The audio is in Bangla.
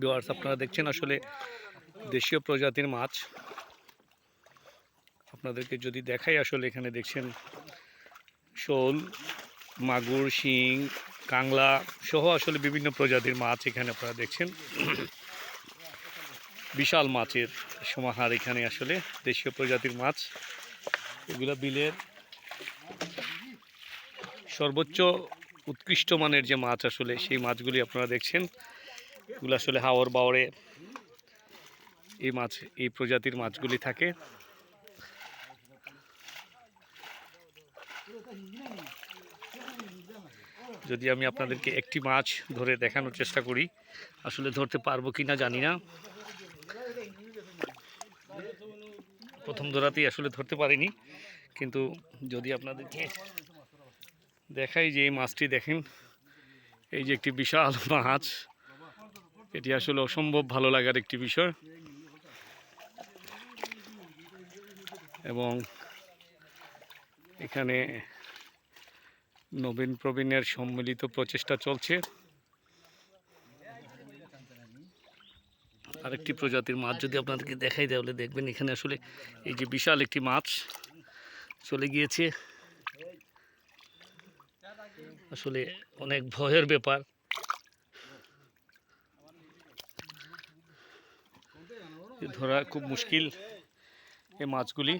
ভিউয়ার্স আপনারা দেখছেন আসলে দেশীয় প্রজাতির মাছ। আপনাদেরকে যদি দেখাই আসলে এখানে দেখছেন শোল, মাগুর, শিং, কাংলা সহ আসলে বিভিন্ন প্রজাতির মাছ এখানে আপনারা দেখছেন। বিশাল মাছের সমাহার এখানে আসলে, দেশীয় প্রজাতির মাছ। এগুলো বিলের সর্বোচ্চ উৎকৃষ্ট মানের যে মাছ আসলে, সেই মাছগুলি আপনারা দেখছেন। এগুলো আসলে হাওর বাওরে এই মাছ, এই প্রজাতির মাছগুলি থাকে। যদি আমি আপনাদেরকে একটি মাছ ধরে দেখানোর চেষ্টা করি, আসলে ধরতে পারব কি না জানি না। প্রথম ধরাতেই আসলে ধরতে পারিনি, কিন্তু যদি আপনাদেরকে দেখাই যে এই মাছটি দেখেন, এই যে একটি বিশাল মাছ, এটি আসলে অসম্ভব ভালো লাগার একটি বিষয়। এবং এখানে নবীন প্রবীণের সম্মিলিত প্রচেষ্টা চলছে। আরেকটি প্রজাতির মাছ যদি আপনাদেরকে দেখাই, তাহলে দেখবেন এখানে আসলে এই যে বিশাল একটি মাছ চলে গিয়েছে। আসলে অনেক ভয়ের ব্যাপার। ধরা খুব মুশকিল এই মাছগুলি।